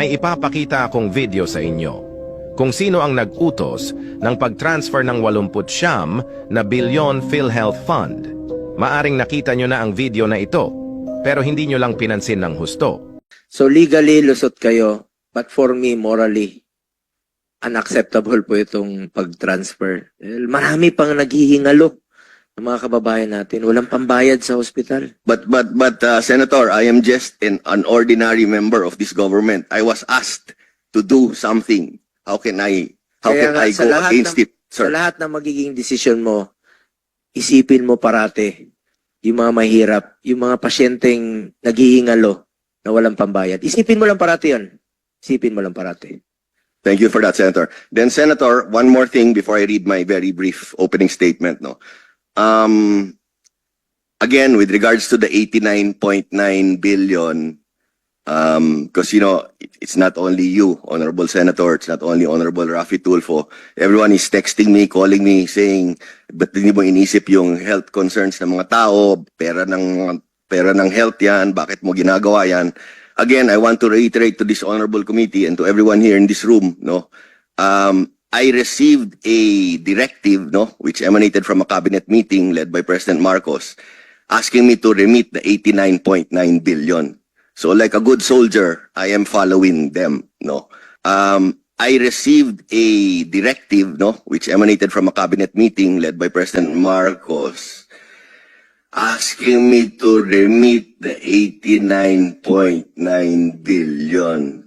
May ipapakita akong video sa inyo kung sino ang nag-utos ng pag-transfer ng 89 na bilyon PhilHealth Fund. Maaring nakita nyo na ang video na ito, pero hindi nyo lang pinansin ng husto. So legally, lusot kayo. But for me, morally, unacceptable po itong pag-transfer. Marami pang naghihingalo ng mga kababayan natin. Walang pambayad sa hospital. But but but uh, Senator, I am just an, an ordinary member of this government. I was asked to do something. How can I how Kaya can nga, I sa go against ng- it, Sa sir? lahat ng magiging desisyon mo, isipin mo parate yung mga mahirap, yung mga pasyenteng naghihingalo na walang pambayad. Isipin mo lang parate yun. Isipin mo lang parate. Thank you for that, Senator. Then, Senator, one more thing before I read my very brief opening statement. No, um, again, with regards to the 89.9 billion, um, because you know it- it's not only you, Honorable Senator, it's not only Honorable Rafi Tulfo. Everyone is texting me, calling me, saying, "Ba't hindi mo inisip yung health concerns ng mga tao? Pera ng pera ng health yan. Bakit mo ginagawa yan?" Again, I want to reiterate to this honorable committee and to everyone here in this room, no, um, I received a directive, no, which emanated from a cabinet meeting led by President Marcos, asking me to remit the 89.9 billion. So like a good soldier, I am following them, no. Um, I received a directive, no, which emanated from a cabinet meeting led by President Marcos, asking me to remit the 89.9 billion.